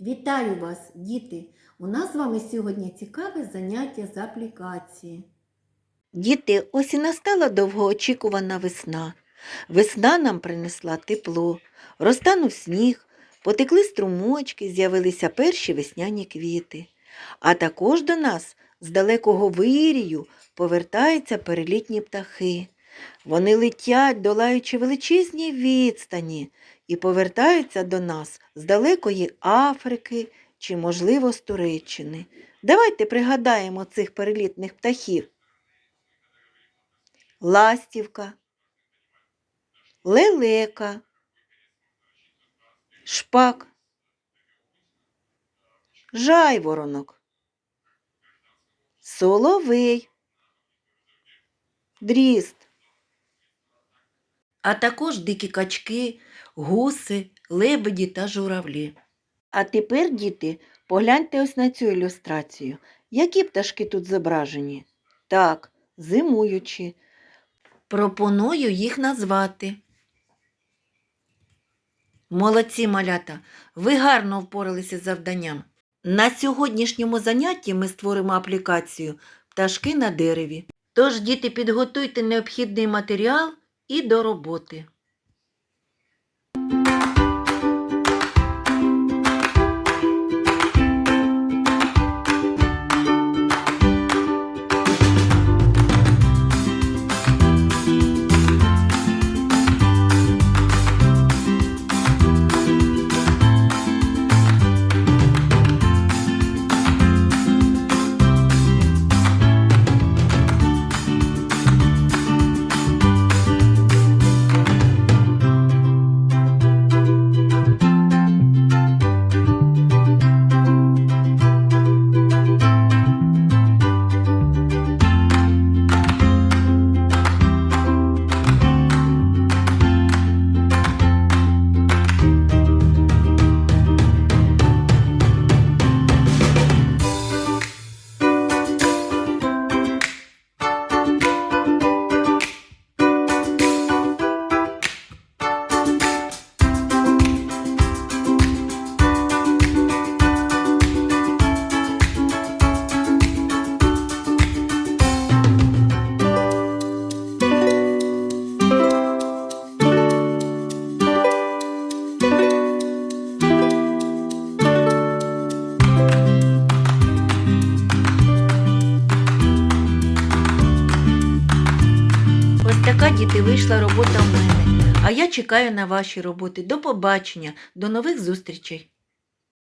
Вітаю вас, діти! У нас з вами сьогодні цікаве заняття з аплікації. Діти, ось і настала довгоочікувана весна. Весна нам принесла тепло, розтанув сніг, потекли струмочки, з'явилися перші весняні квіти. А також до нас з далекого вирію повертаються перелітні птахи. Вони летять, долаючи величезні відстані, і повертаються до нас з далекої Африки чи, можливо, з Туреччини. Давайте пригадаємо цих перелітних птахів. Ластівка, лелека, шпак, жайворонок, соловей, дріст, а також дикі качки, гуси, лебеді та журавлі. А тепер, діти, погляньте ось на цю ілюстрацію. Які пташки тут зображені? Так, зимуючі. Пропоную їх назвати. Молодці малята, ви гарно впоралися з завданням. На сьогоднішньому занятті ми створимо аплікацію Пташки на дереві. Тож, діти, підготуйте необхідний матеріал і до роботи. Така діти вийшла робота в мене. А я чекаю на ваші роботи. До побачення, до нових зустрічей.